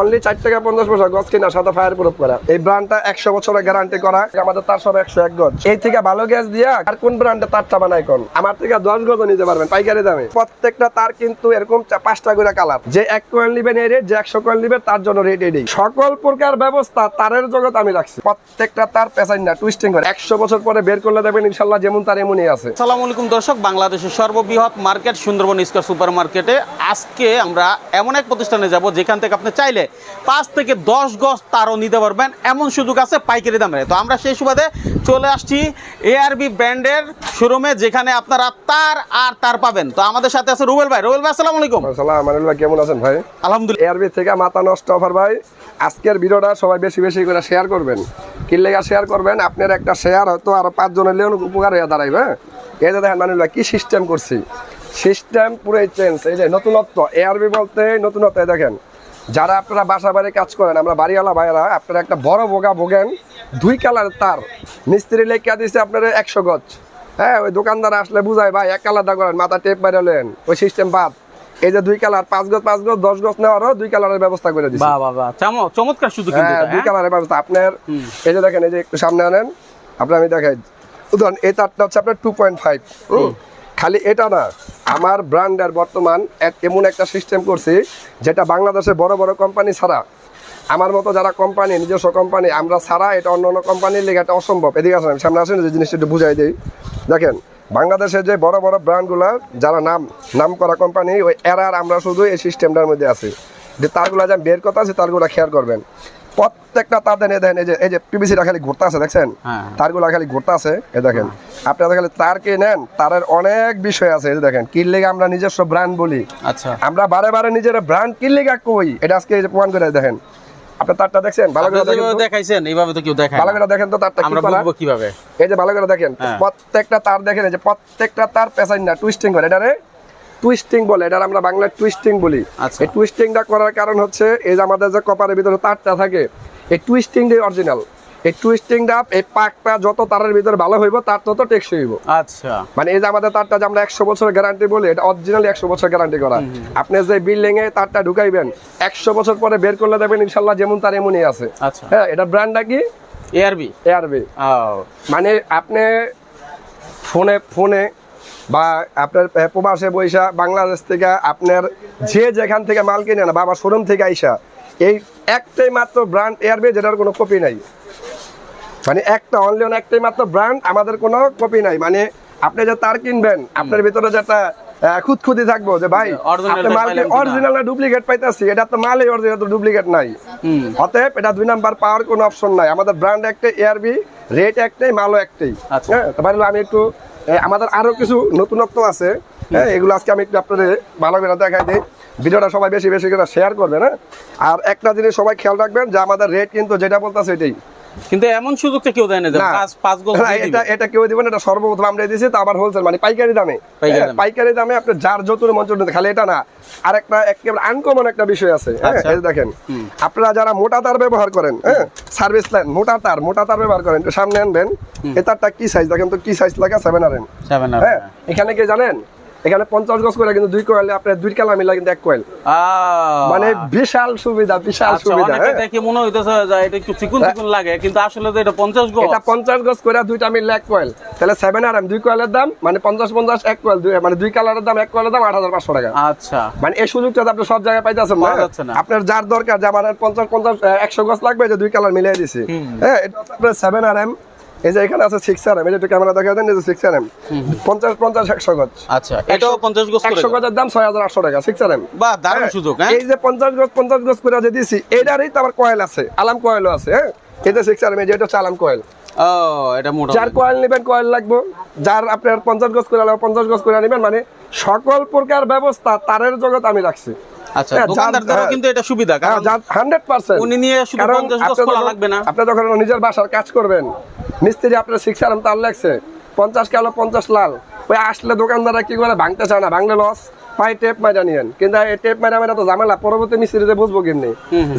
Only চার টাকা পঞ্চাশ পয়সা গজ কিনা সাথে ফায়ার প্রুফ করা। এই ব্র্যান্ডটা একশো বছরের গ্যারান্টি করা। আমাদের তার সব একশো এক গজ। এই থেকে ভালো গ্যাস দিয়া আর কোন ব্র্যান্ডে তারটা বানাই কোন? আমার থেকে দশ গজ নিতে পারবেন, পাইকারি দামে। প্রত্যেকটা তার কিন্তু এরকম পাঁচটা করে কালার যে এক কয়েল নিবেন এই রেট, যে একশো কয়েল নিবেন তার জন্য রেট এডি সকল প্রকার ব্যবস্থা তারের জগৎ আমি রাখছি। প্রত্যেকটা তার পেছাই না টুইস্টিং করে। একশো বছর পরে বের করলে দেবেন, ইনশাল্লাহ যেমন তার এমনই আছে। আসসালামু আলাইকুম দর্শক, বাংলাদেশের সর্ববৃহৎ মার্কেট সুন্দরবন স্কোয়ার সুপার মার্কেটে আজকে আমরা এমন এক প্রতিষ্ঠানে যাব যেখান থেকে আপনি চাইলে পাঁচ থেকে দশ গজ তারও নিতে পারবেন। এমন সুযোগ আছে পাইকারি দামে। তো আমরা সেই সুবাদে চলে আসছি এআরবি ব্র্যান্ডের শোরুমে যেখানে আপনারা তার আর তার পাবেন। তো আমাদের সাথে আছে রুবেল ভাই। রুবেল ভাই আসসালামু আলাইকুম। সালাম আনিল ভাই কেমন আছেন ভাই? আলহামদুলিল্লাহ। এআরবি থেকে মাথা নষ্ট অফার ভাই। আজকের ভিডিওটা সবাই বেশি বেশি করে শেয়ার করবেন। কি লেগা শেয়ার করবেন। আপনার একটা শেয়ার হয়তো আরও পাঁচজনের লেও উপকার হয়ে দাঁড়াইবে? এই যে দেখেন মানুষ কি সিস্টেম করছি। সিস্টেম পুরোই চেঞ্জ এই যে নতুনত্ব। এআরবি বলতে নতুনত্ব দেখেন। যারা আপনারা বাসা বাড়ি কাজ করেন আমরা বাড়িওয়ালা ভাইয়েরা আপনারা একটা বড় বোগা ভোগেন দুই কালার তার। মিস্ত্রি লেখা দিছে আপনার একশো গজ। হ্যাঁ ওই দোকানদার আসলে বুঝায় ভাই এক আলাদা করেন মাথা টেপ বাইরেলেন ওই সিস্টেম বাদ। এই যে দুই কালার পাঁচ গজ পাঁচ গজ দশ গজ নেওয়ারও দুই কালারের ব্যবস্থা করে দিচ্ছি চমৎকার কিন্তু হ্যাঁ দুই হ্যাঁ? কালারের ব্যবস্থা। আপনার এই যে দেখেন এই যে একটু সামনে আনেন আপনার আমি দেখাই। উদাহরণ এই তারটা হচ্ছে আপনার টু পয়েন্ট ফাইভ খালি এটা না, আমার ব্র্যান্ডের বর্তমান এমন একটা সিস্টেম করছি, যেটা বাংলাদেশের বড় বড় কোম্পানি ছাড়া, আমার মতো যারা কোম্পানি নিজস্ব কোম্পানি আমরা ছাড়া এটা অন্য অন্য কোম্পানির লেগে এটা অসম্ভব। এদিকে আসেন, সামনে আসেন যে জিনিসটা একটু বুঝাই দিই। দেখেন বাংলাদেশের যে বড় বড় ব্র্যান্ডগুলো যারা নাম নাম করা কোম্পানি ওই এরার আমরা শুধু এই সিস্টেমটার মধ্যে আছি। যে তারগুলো যা বের কথা আছে, তারগুলো খেয়াল করবেন। প্রত্যেকটা তার দেন দেখেন এই যে এই যে পিবিসিটা খালি ঘুরতে আছে দেখছেন? হ্যাঁ। তারগুলো খালি ঘুরতে আছে এই দেখেন। আপনারা খালি তার কে নেন তারের অনেক বিষয় আছে এই দেখেন। কিনলে আমরা নিজস্ব ব্র্যান্ড বলি। আচ্ছা। আমরা বারে বারে নিজের ব্র্যান্ড কিনলে কই এটা আজকে এই যে প্রমাণ করে দেখেন। আপনি তারটা দেখছেন? ভালো করে। দেখাইছেন এইভাবে তো কেউ দেখায় ভালো করে দেখেন তো তারটা আমরা বুঝব কীভাবে। এই যে ভালো করে দেখেন হ্যাঁ। প্রত্যেকটা তার দেখেন এই যে প্রত্যেকটা তার পেছাই না টুইস্টিং করে এটারে টুইস্টিং বলে এটা আমরা বাংলায় টুইস্টিং বলি। আচ্ছা। এই টুইস্টিংটা করার কারণ হচ্ছে এই যে আমাদের যে কপারের ভিতরে তারটা থাকে এই টুইস্টিংটাই অরিজিনাল এই টুইস্টিংটা এই পাকটা যত তারের ভিতরে ভালো হইব তার তত টেকসই হইব। আচ্ছা। মানে এই যে আমাদের তারটা যে আমরা একশো বছর গ্যারান্টি বলি এটা অরিজিনাল একশো বছর গ্যারান্টি করা। আপনি যে বিল্ডিং এ তারটা ঢুকাইবেন একশো বছর পরে বের করলে দেখবেন ইনশাল্লাহ যেমন তার এমনই আছে। আচ্ছা। হ্যাঁ এটা ব্র্যান্ডটা কি? এআরবি এআরবি মানে আপনি ফোনে ফোনে বা আপনার প্রবাসে বৈশা বাংলাদেশ থেকে আপনার যে যেখান থেকে মাল কিনে না বাবা শোরুম থেকে আইসা এই একটাই মাত্র ব্র্যান্ড এয়ারবে যেটার কোনো কপি নাই। মানে একটা অনলি অন একটাই মাত্র ব্র্যান্ড আমাদের কোনো কপি নাই। মানে আপনি যে তার কিনবেন আপনার ভিতরে যেটা খুঁতখুঁতি থাকব যে ভাই Original আপনি টা মাল অরিজিনাল না ডুপ্লিকেট পাইতেছি? এটা তো মালই অরিজিনাল তো ডুপ্লিকেট নাই। অতএব এটা দুই নাম্বার পাওয়ার কোনো অপশন নাই। আমাদের ব্র্যান্ড একটাই এআরবি রেট একটাই মালও একটাই। আচ্ছা। হ্যাঁ আমি একটু আমাদের আরও কিছু নতুনত্ব আছে। হ্যাঁ এগুলো আজকে আমি একটু আপনাদের ভালো করে দেখাই দিই। ভিডিওটা সবাই বেশি বেশি করে শেয়ার করবেন হ্যাঁ? আর একটা জিনিস সবাই খেয়াল রাখবেন যে আমাদের রেট কিন্তু যেটা বলতেছে এটাই। কিন্তু এমন সুযোগ তো কেউ দেয় না পাঁচ দিয়ে এটা এটা কেউ দিবেন এটা সর্বপ্রথম আমরা দিয়েছি তো আবার হোলসেল মানে পাইকারি দামে। পাইকারি হ্যাঁ, দামে। যার যতুর মঞ্চ খালি এটা না। আর একটা একেবারে আনকমন একটা বিষয় আছে হ্যাঁ আচ্ছা। দেখেন আপনারা যারা মোটা তার ব্যবহার করেন হ্যাঁ সার্ভিস লাইন মোটা তার মোটা তার ব্যবহার করেন একটু সামনে আনবেন এই তারটা কি সাইজ দেখেন তো কি সাইজ লাগা? সেভেন আর এম হ্যাঁ। এখানে কি জানেন? এখানে পঞ্চাশ গজ করে কিন্তু দুই কোয়েল আপনার দুই কালার মিলা কিন্তু এক কোয়েল। মানে বিশাল সুবিধা বিশাল আচ্ছা, সুবিধা হ্যাঁ? দেখে মনে হইতেছে যে এটা একটু চিকুন চিকুন লাগে কিন্তু আসলে তো এটা পঞ্চাশ গজ। এটা পঞ্চাশ গজ করে দুইটা মিললে এক কোয়েল। তাহলে সেভেন আর এম দুই কোয়েলের দাম মানে পঞ্চাশ পঞ্চাশ এক কোয়েল মানে দুই কালারের দাম এক কোয়েলের দাম আট হাজার পাঁচশো টাকা। আচ্ছা। মানে এই সুযোগটা আপনি সব জায়গায় পাইতেছেন না। আপনার যার দরকার যে আমার পঞ্চাশ পঞ্চাশ একশো গজ লাগবে যে দুই কালার মিলিয়ে দিছি। হ্যাঁ এটা আপনার সেভেন আর এম এই যে এখানে আছে সিক্স আর এম এই ক্যামেরা দেখা দেন এই যে সিক্স আর এম পঞ্চাশ পঞ্চাশ একশো গজ। আচ্ছা এটাও পঞ্চাশ গজ একশো গজের দাম ছয় হাজার আটশো টাকা সিক্স আর এম বাহ দারুণ সুযোগ হ্যাঁ? এই যে পঞ্চাশ গজ পঞ্চাশ গজ করে যে দিছি এটারই তো আবার কয়েল আছে আলাম কয়েলও আছে হ্যাঁ? এই যে সিক্স আর এম যে এটা হচ্ছে আলাম কয়েল ও এটা মোটা যার কয়েল নেবেন কয়েল লাগবে যার আপনার পঞ্চাশ গজ করে আলাম পঞ্চাশ গজ করে নেবেন মানে সকল প্রকার ব্যবস্থা তারের জগৎ আমি রাখছি আচ্ছা হ্যাঁ, হ্যাঁ। কিন্তু এটা সুবিধা কারণ হান্ড্রেড পার্সেন্ট উনি নিয়ে শুধু 50 গজ খোলা লাগবে না। আপনি যখন নিজের বাসার কাজ করবেন মিস্ত্রি আপনার সিক্স আরাম তার লাগছে পঞ্চাশ কালো পঞ্চাশ লাল ওই আসলে দোকানদাররা কি করে ভাঙতে চায় না ভাঙলে লস পাই টেপ মাইরা নিয়েন কিন্তু এই টেপ মাইরা মাইরা তো ঝামেলা পরবর্তী মিস্ত্রিতে বুঝব কিনে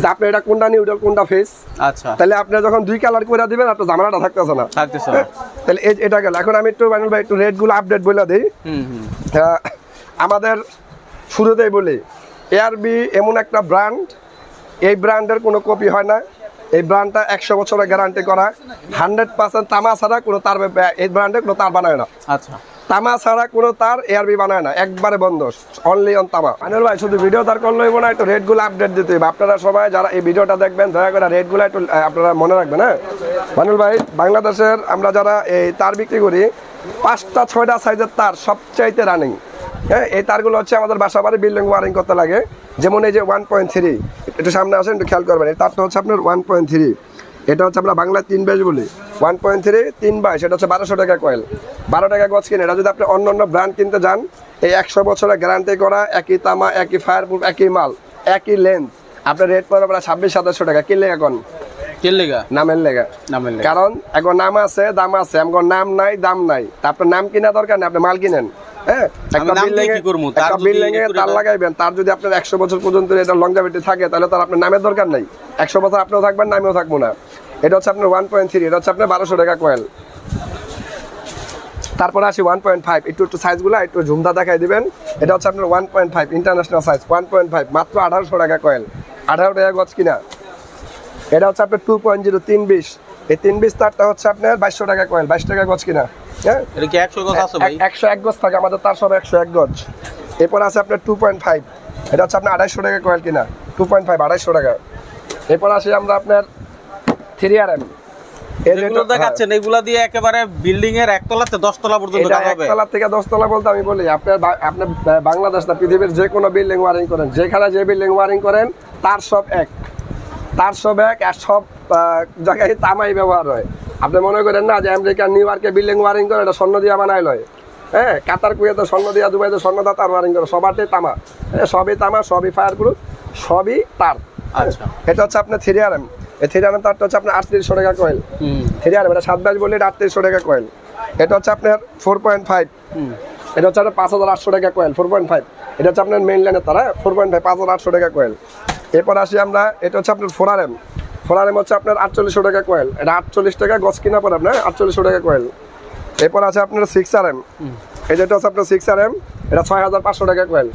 যে আপনি এটা কোনটা নিউডাল কোনটা ফেস আচ্ছা। তাহলে আপনি যখন দুই কালার করে দিবেন আপনার ঝামেলাটা থাকতেছে না। থাকতেছে তাহলে এই- এটা গেল। এখন আমি একটু মানুষ ভাই একটু রেটগুলো আপডেট বলে দিই। হুম হুম। আমাদের শুরুতেই বলি এআরবি এমন একটা ব্র্যান্ড এই ব্র্যান্ডের কোনো কপি হয় না। এই ব্র্যান্ডটা একশো বছরের গ্যারান্টি করা। হান্ড্রেড পার্সেন্ট তামা ছাড়া কোনো তার এই ব্র্যান্ডে কোনো তার বানায় না। আচ্ছা। তামা ছাড়া কোনো তার এআরবি বানায় না, একবারে বন্ধ অনলি অন তামা। আনিল ভাই, শুধু ভিডিও তার করলেই মনে হয় একটু রেটগুলো আপডেট দিতে হবে আপনারা সবাই যারা এই ভিডিওটা দেখবেন, দয়া করে রেটগুলো একটু আপনারা মনে রাখবেন হ্যাঁ? মানুল ভাই, বাংলাদেশের আমরা যারা এই তার বিক্রি করি, পাঁচটা, ছয়টা সাইজের তার সবচাইতে রানিং হ্যাঁ? এই তারগুলো হচ্ছে আমাদের বাসা বাড়ি বিল্ডিং ওয়ারিং করতে লাগে। যেমন এই যে ওয়ান পয়েন্ট থ্রি একটু সামনে আসেন, একটু খেয়াল করবেন, এই তারটা হচ্ছে আপনার ওয়ান পয়েন্ট থ্রি এটা হচ্ছে আমরা বাংলা তিন বাইশ বলি। ওয়ান পয়েন্ট থ্রি তিন বাইশ এটা হচ্ছে বারোশো টাকা কয়েল বারো টাকা গছ কিনে এটা যদি আপনি অন্য অন্য ব্র্যান্ড কিনতে যান এই একশো বছরের গ্যারান্টি করা একই তামা একই ফায়ার প্রুফ একই মাল একই লেন্থ আপনার রেট পড়বে প্রায় ছাব্বিশ সাতাশশো টাকা। কিনলে এখন? নামের লেগা। নামের কারণ এখন নাম আছে দাম আছে। নাম নাই দাম নাই। আপনার নাম কিনা দরকার নেই আপনি মাল কিনেন। হ্যাঁ একটা বিল্ডিং তার একটা যদি বিল্ডিং এ এ তার লাগাইবেন তার যদি আপনার একশো বছর পর্যন্ত এটা থাকে তাহলে তার আপনার নামের দরকার নাই। একশো বছর আপনিও থাকবেন না আমিও থাকব না। এটা হচ্ছে আপনার ওয়ান পয়েন্ট থ্রি এটা হচ্ছে আপনার বারোশো টাকা কয়েল তারপরে আসি ওয়ান পয়েন্ট ফাইভ একটু একটু সাইজগুলো একটু ঝুমদা দেখাই দিবেন। এটা হচ্ছে আপনার one point five international size one point five মাত্র আঠারোশো টাকা কয়েল আঠারো টাকা গজ কিনা? এটা হচ্ছে আপনার টু পয়েন্ট জিরো তিন বিশ। এই তিন বিশ তারটা হচ্ছে আপনার বাইশশো টাকা কয়েল বাইশ টাকা গজ কিনা? এটা কি একশো কথা আছে ভাই? এক- একশো এক গজ থাকে আমাদের তার সব একশো এক গজ। এরপর আছে আপনার টু পয়েন্ট ফাইভ এটা হচ্ছে আপনার আড়াইশো টাকা কয়েল কিনা। টু পয়েন্ট ফাইভ আড়াইশো টাকা। এরপর আসি আমরা আপনার থ্রি আর যেগুলো দেখাচ্ছেন এগুলা দিয়ে একেবারে বিল্ডিং এর একতলাতে দশতলা পর্যন্ত কাজ হবে একতলা থেকে দশতলা বলতে আমি বলি আপনার আপনার বাংলাদেশ না পৃথিবীর যে কোনো বিল্ডিং ওয়ারিং করেন। যেখানে যে বিল্ডিং ওয়ারিং করেন তার সব এক। তার সব এক আর সব জায়গায় তামাই ব্যবহার হয়। আপনি মনে করেন না যে আমেরিকা নিউ ইয়র্কে বিল্ডিং ওয়ারিং করে এটা স্বর্ণ দিয়া বানাই লয় হ্যাঁ কাতার কুয়েতে স্বর্ণ দিয়া দুবাইতে স্বর্ণ দা তার ওয়ারিং করে সবারটাই তামা। হ্যাঁ, সবই তামা সবই ফায়ার প্রুফ সবই তার। আচ্ছা। এটা হচ্ছে আপনার থ্রি আর এম এই থ্রি আর এম তারটা হচ্ছে আপনার আটত্রিশশো টাকা কয়েল হুম। থ্রি আর এটা সাত বাইশ বললে এটা আটত্রিশশো টাকা কয়েল এটা হচ্ছে আপনার ফোর পয়েন্ট ফাইভ হুম। এটা হচ্ছে আপনার পাঁচ হাজার আটশো টাকা কয়েল ফোর পয়েন্ট ফাইভ এটা হচ্ছে আপনার মেইন লাইনের তারা ফোর পয়েন্ট ফাইভ পাঁচ হাজার আটশো টাকা কয়েল এরপর আসি আমরা এটা হচ্ছে আপনার ফোর আর এম এম হচ্ছে আপনার আটচল্লিশশো টাকা কয়েল এটা আটচল্লিশ টাকা গছ কিনা পরে আপনার আটচল্লিশশো টাকা কয়েল এরপর আছে আপনার সিক্স আর এম এই যেটা হচ্ছে আপনার সিক্স আর এম এটা ছয় হাজার পাঁচশো টাকা কয়েল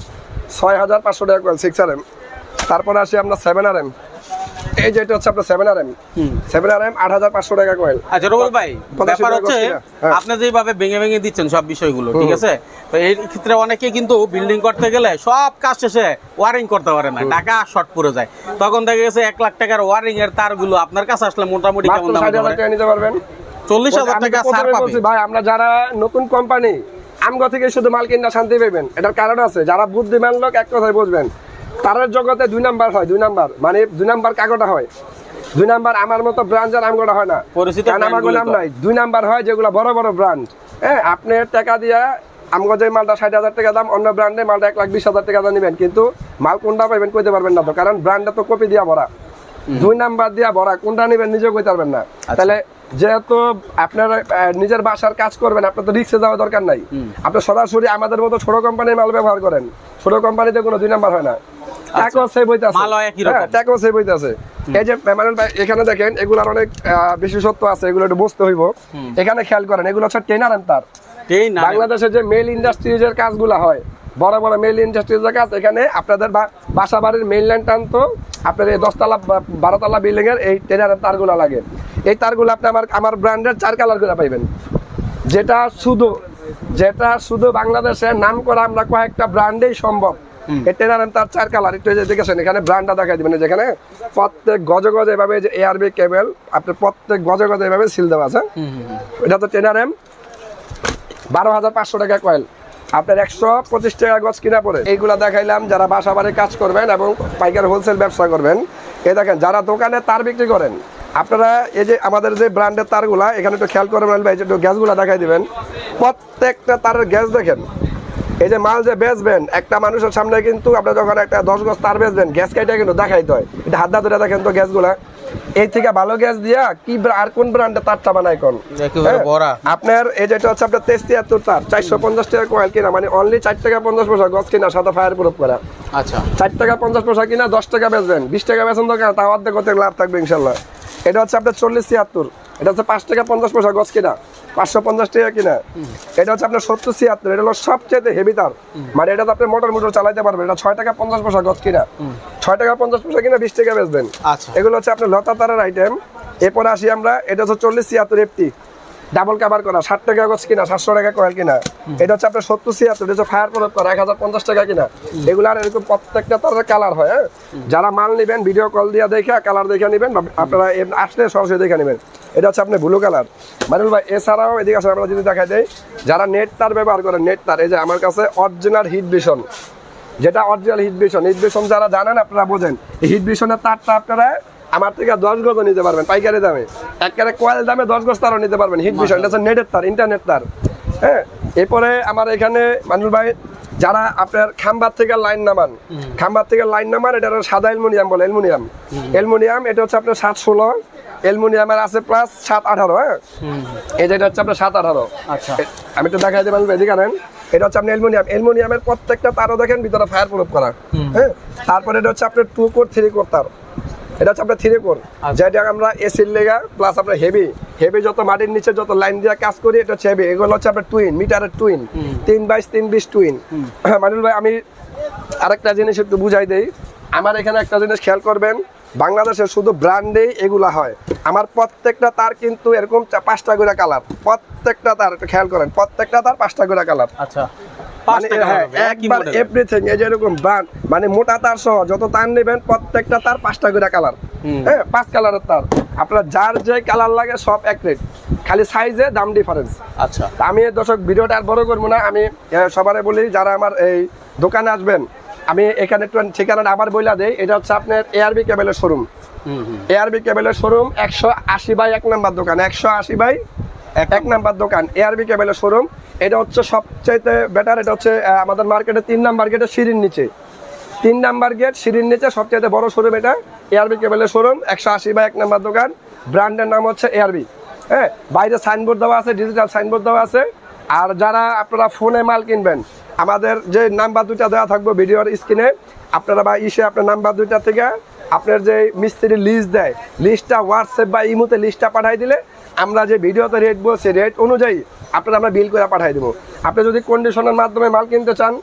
ছয় হাজার পাঁচশো টাকা কয়েল সিক্স আর এম তারপরে আসি আপনার সেভেন আর এম এই যেটা হচ্ছে আপনার seven R M seven R M আট হাজার পাঁচশো টাকা কয়েল আচ্ছা ভাই ব্যাপার হচ্ছে? হ্যাঁ। আপনি যেভাবে ভেঙে ভেঙে দিচ্ছেন সব বিষয়গুলো ঠিক আছে? তো এই ক্ষেত্রে অনেকে কিন্তু বিল্ডিং করতে গেলে সব কাজ শেষে ওয়ারিং করতে পারে না টাকা শর্ট পড়ে যায়। তখন দেখা গেছে এক লাখ টাকার ওয়ারিং এর তারগুলো আপনার কাছে আসলে মোটামুটি কেমন দাম নিতে পারবেন। চল্লিশ হাজার টাকা ছাড় পাবে। ভাই আমরা যারা নতুন কোম্পানি আমগো থেকে শুধু মাল কিনা শান্তি পাবেন এটার কারণ আছে যারা বুদ্ধিমান লোক এক কথায় বুঝবেন তারের জগতে দুই নাম্বার হয় দুই নাম্বার। মানে দুই নাম্বার কাগটা হয়। দুই নাম্বার আমার মতো ব্রাঞ্চের আমগোটা হয় না। পরিচিত কারণ আমার নাম নাই। দুই নাম্বার হয় যেগুলো বড় বড় ব্র্যান্ড হ্যাঁ আপনি টাকা দিয়া আমগো যে মালটা ষাট হাজার টাকা দাম অন্য ব্র্যান্ডে মালটা এক লাখ বিশ হাজার টাকা দাম নেবেন। কিন্তু মাল কোনটা পাইবেন কইতে পারবেন না তো কারণ ব্র্যান্ডটা তো কপি দিয়া ভরা। দুই নাম্বার দিয়া ভরা কোনটা নেবেন নিজেও কইতে পারবেন না। আচ্ছা। তাহলে যেহেতু আপনার নিজের বাসার কাজ করবেন আপনার তো রিক্সে যাওয়া দরকার নাই। আপনি সরাসরি আমাদের মতো ছোট কোম্পানির মাল ব্যবহার করেন। ছোট কোম্পানিতে কোনো দুই নাম্বার হয় না। ট্যাকও সেভ হইতাছে আচ্ছা। মাল হয় একই রকম। হ্যাঁ, ট্যাকও সেভ হইতাছে এই যে ম্যানুয়াল ভাই এখানে দেখেন এগুলার অনেক বিশেষত্ব আছে এগুলো একটু বুঝতে হইব। এখানে খেয়াল করেন এগুলো হচ্ছে টেনার তার। এই না বাংলাদেশে যে মেল ইন্ডাস্ট্রিজের কাজগুলো হয় বড় বড় মেল ইন্ডাস্ট্রিজের কাজ এখানে আপনাদের বাসা বাড়ির মেইন লাইন টানতো আপনার এই দশতলা বারোতলা বিল্ডিং এর এই টেনারের তারগুলো লাগে। এই তারগুলো আপনি আমার আমার ব্র্যান্ডের চার কালার করে পাইবেন। যেটা শুধু যেটা শুধু বাংলাদেশের নাম করা আমরা কয়েকটা ব্র্যান্ডেই সম্ভব। এই টেনার তার চার কালার। একটু যে দেখেছেন এখানে ব্র্যান্ডটা দেখাই দিবেন। যেখানে প্রত্যেক গজে গজে এভাবে যে এআরবি কেবল আপনার প্রত্যেক গজে গজে এভাবে সিল দেওয়া আছে। এটা তো টেনার এম বারো হাজার পাঁচশো টাকা কয়েল আপনার একশো পঁচিশ টাকা গজ কিনা পড়ে। এইগুলা দেখাইলাম যারা বাসা বাড়ি কাজ করবেন এবং পাইকার হোলসেল ব্যবসা করবেন এই দেখেন যারা দোকানে তার বিক্রি করেন আপনারা এই যে আমাদের যে ব্র্যান্ডের তারগুলা এখানে একটু খেয়াল করবেন ভাই যে একটু গ্যাসগুলা দেখাই দিবেন। প্রত্যেকটা তারের গ্যাস দেখেন এই যে মাল যে বেচবেন একটা মানুষের সামনে কিন্তু আপনার যখন একটা দশ গজ তার বেচবেন গ্যাস কাইটা কিন্তু দেখাইতে হয়। এটা হাত ধরে দেখেন তো গ্যাসগুলা। এই থেকে ভালো গ্যাস দিয়া কি আর কোন ব্র্যান্ডের তারটা বানায় কোন? আপনার এই যেটা হচ্ছে আপনার তেইশ তিয়াত্তর তার চারশো পঞ্চাশ টাকা কয়েল কিনা মানে অনলি চার টাকা পঞ্চাশ পয়সা গছ কিনা সাদা ফায়ার প্রুফ করা। আচ্ছা। চার টাকা পঞ্চাশ পয়সা কিনা দশ টাকা বেচবেন বিশ টাকা বেচেন তো কেন? তাও অর্ধেক অর্ধেক লাভ থাকবে ইনশাল্লাহ। এটা হচ্ছে আপনার চল্লিশ তিয়াত্তর এটা হচ্ছে পাঁচ টাকা পঞ্চাশ পয়সা গছ কিনা। পাঁচশো পঞ্চাশ টাকা কিনা। এটা হচ্ছে আপনার সত্তর ছিয়াত্তর এটা হলো সবচেয়ে হেভি তার মানে এটা তো আপনি মোটর মোটর চালাইতে পারবেন এটা ছয় টাকা পঞ্চাশ পয়সা গছ কিনা। ছয় টাকা পঞ্চাশ পয়সা কিনা বিশ টাকা বেচবেন। আচ্ছা। এগুলো হচ্ছে আপনার লতা তারের আইটেম এরপরে আসি আমরা এটা হচ্ছে চল্লিশ ছিয়াত্তর এফটি ডাবল কাভার করা ষাট টাকা গছ কিনা সাতশো টাকা কয়েল কিনা। এটা হচ্ছে আপনার সত্তর ছিয়াত্তর এটা হচ্ছে ফায়ার প্রয়োগ করা এক হাজার পঞ্চাশ টাকা কিনা। এগুলো আর এরকম প্রত্যেকটা তারের কালার হয় হ্যাঁ? যারা মাল নেবেন ভিডিও কল দিয়ে দেখে কালার দেখে নেবেন আপনারা আসলে সরাসরি দেখে নেবেন। এটা হচ্ছে আপনার ব্লু কালার মানুল ভাই এছাড়াও এদিকে আসলে আমরা যদি দেখা দেয় যারা নেট তার ব্যবহার করেন নেট তার এই যে আমার কাছে অরিজিনাল হিট ভিশন যেটা original Hit Vision Hit Vision যারা জানেন আপনারা বোঝেন হিট ভিশনের তারটা আপনারা আমার থেকে দশ গজও নিতে পারবেন পাইকারি দামে। একেবারে কয়েল দামে দশ গজ তারও নিতে পারবেন হিট ভিশন এটা হচ্ছে নেটের তার ইন্টারনেট তার। হ্যাঁ এরপরে আমার এখানে মানুষ ভাই যারা আপনার খাম্বার থেকে লাইন নামান খাম্বার থেকে লাইন নামান এটা সাদা অ্যালুমিনিয়াম বলে অ্যালুমিনিয়াম। অ্যালুমিনিয়াম এটা হচ্ছে আপনার সাত ষোলো অ্যালুমিনিয়ামের আছে প্লাস সাত আঠারো হ্যাঁ? এই যেটা হচ্ছে আপনার সাত আঠারো। আচ্ছা। আমি তো দেখাই দেবেন এদিকে আনেন। এটা হচ্ছে আপনি অ্যালুমিনিয়াম অ্যালুমিনিয়ামের প্রত্যেকটা তারও দেখেন ভিতরে ফায়ার প্রুফ করা। হ্যাঁ তারপরে এটা হচ্ছে আপনার টু কোর থ্রি কোর তার। এটা হচ্ছে আপনার থ্রি কোর যেটা আমরা এসির লেগা প্লাস আপনার হেভি হেভি যত মাটির নিচে যত লাইন দিয়ে কাজ করি এটা হচ্ছে হেভি এগুলো হচ্ছে আপনার টুইন মিটারের টুইন তিন বাইশ তিন বিশ টুইন মানুল ভাই আমি আরেকটা জিনিস একটু বুঝাই দেই। আমার এখানে একটা জিনিস খেয়াল করবেন বাংলাদেশের শুধু ব্র্যান্ডেই এগুলা হয়। আমার প্রত্যেকটা তার কিন্তু এরকম পাঁচটা করে কালার প্রত্যেকটা তার একটু খেয়াল করেন প্রত্যেকটা তার পাঁচটা করে কালার আচ্ছা। মানে হ্যাঁ, একবার এভরিথিং এই মানে মোটা তার সহ যত তার নেবেন প্রত্যেকটা তার পাঁচটা করে কালার হ্যাঁ পাঁচ কালারের তার। আপনার যার যে কালার লাগে সব এক রেট খালি সাইজে দাম ডিফারেন্স আচ্ছা। আমি দর্শক ভিডিওটা আর বড় করব না। আমি সবারে বলি যারা আমার এই দোকানে আসবেন আমি এখানে ঠিকানাটা আবার বইলা দেই। এটা হচ্ছে আপনার এআরবি কেবলের শোরুম এআরবি কেবলের শোরুম একশো আশি বাই এক নাম্বার দোকান। একশো আশি বাই এক এক নাম্বার দোকান এআরবি কেবলের শোরুম এটা হচ্ছে সবচাইতে বেটার এটা হচ্ছে আমাদের মার্কেটে তিন নাম্বার গেটের সিঁড়ির নিচে। তিন নাম্বার গেট সিঁড়ির নিচে সবচাইতে বড় শোরুম এটা এআরবি কেবলের শোরুম একশো আশি বা এক নাম্বার দোকান। ব্র্যান্ডের নাম হচ্ছে এআরবি হ্যাঁ বাইরে সাইনবোর্ড দেওয়া আছে ডিজিটাল সাইনবোর্ড দেওয়া আছে। আর যারা আপনারা ফোনে মাল কিনবেন, আমাদের যে নাম্বার দুইটা দেওয়া থাকবে ভিডিওর স্ক্রিনে আপনারা বা ইসে আপনার নাম্বার দুইটা থেকে আপনার যে মিস্ত্রি লিস্ট দেয় লিস্টটা হোয়াটসঅ্যাপ বা ইমোতে লিস্টটা পাঠাই দিলে আমরা যে ভিডিওতে রেট বলছি রেট অনুযায়ী আপনারা আমরা বিল করে পাঠিয়ে দেবো। আপনি যদি কন্ডিশনের মাধ্যমে মাল কিনতে চান,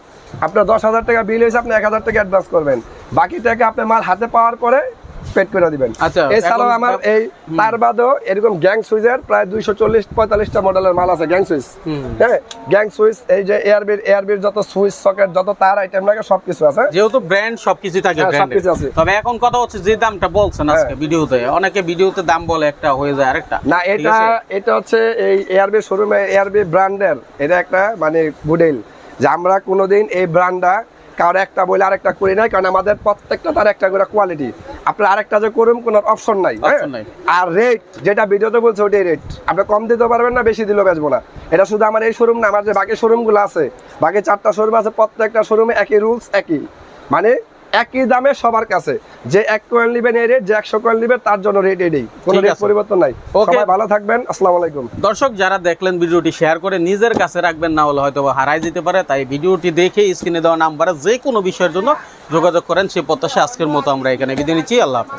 আপনার দশ হাজার টাকা বিল হয়েছে, আপনি এক হাজার টাকা অ্যাডভান্স করবেন। বাকি টাকা আপনার মাল হাতে পাওয়ার পরে পেড করে দিবেন। আচ্ছা, এছাড়াও এখন- আমার এই তার বাদেও এরকম গ্যাং সুইচের প্রায় দুইশো চল্লিশ পঁয়তাল্লিশটা মডেলের মাল আছে গ্যাং সুইচ। হ্যাঁ গ্যাং সুইচ এই যে এয়ারবির এয়ারবির যত সুইচ সকেট যত তার আইটেম লাগে সবকিছু আছে। যেহেতু ব্র্যান্ড সবকিছু থাকে হ্যাঁ, সবকিছু আছে। তবে এখন কথা হচ্ছে যে দামটা বলছেন আজকে হ্যাঁ। ভিডিওতে অনেকে ভিডিওতে দাম বলে একটা হয়ে যায় আরেকটা। না এটা এটা হচ্ছে এই এয়ারবি শোরুমে এয়ারবি ব্র্যান্ডের এটা একটা মানে মডেল যে আমরা কোনোদিন এই ব্র্যান্ডটা কারও একটা বলে আরেকটা করি নাই কারণ আমাদের প্রত্যেকটা তার একটা করে কোয়ালিটি আপনার আরেকটা যে করুন কোনো অপশন নাই হ্যাঁ? নাই। আর রেট যেটা ভিডিওতে বলছে ওটাই রেট আপনি কম দিতে পারবেন না বেশি দিলেও বেচবো না এটা শুধু আমার এই শোরুম না আমার যে বাকি শোরুমগুলো আছে বাকি চারটা শোরুম আছে প্রত্যেকটা শোরুমে একই রুলস একই মানে একই দামে সবার কাছে। যে এক কোয়েল নিবেন এই রেট যে একশো কোয়েল নিবেন তার জন্য রেট এটাই কোনো রেট পরিবর্তন নাই। ওকে সবাই ভালো থাকবেন। আসসালামু আলাইকুম। দর্শক যারা দেখলেন ভিডিওটি শেয়ার করে নিজের কাছে রাখবেন না হলে হয়তো হারাই যেতে পারে। তাই ভিডিওটি দেখে স্ক্রিনে দেওয়া নাম্বারে যে কোনো বিষয়ের জন্য যোগাযোগ করেন। সেই প্রত্যাশা আজকের মতো আমরা এখানে বিদায় নিচ্ছি। আল্লাহ হাফেজ।